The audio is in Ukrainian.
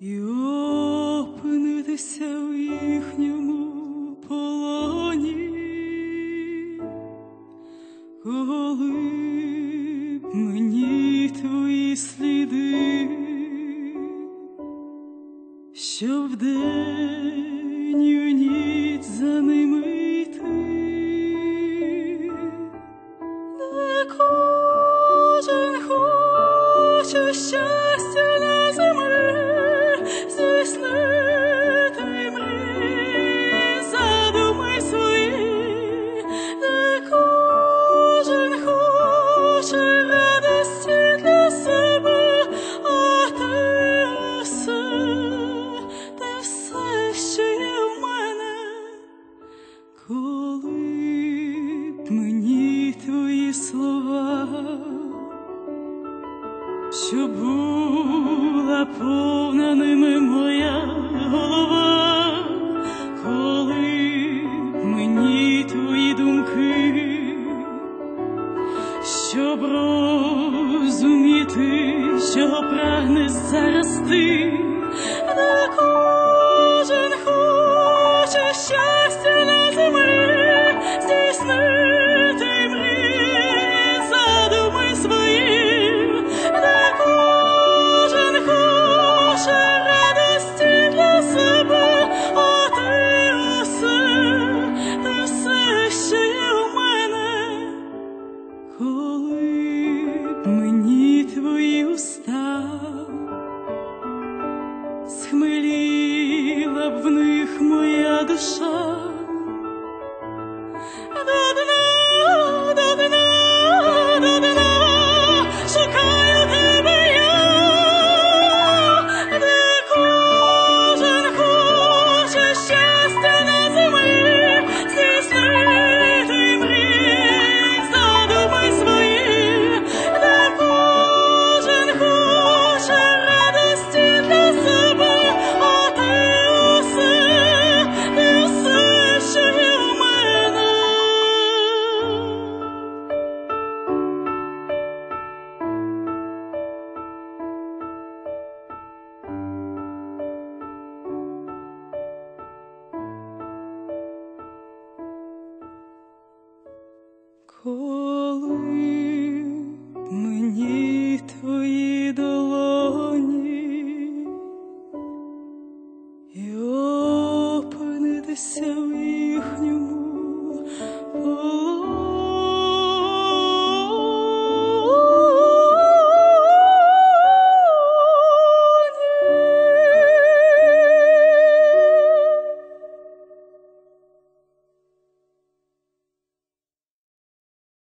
і опинитися в їхньому полоні, коли б мені твої сліди, що день. Слова, що була повна ними моя голова, коли мені твої думки, щоб розуміти, що прагне зараз ти, не кожен хоче щастя твої уста схмеліла б в них моя душа, коли мені твої долоні і опинитися в їхньому.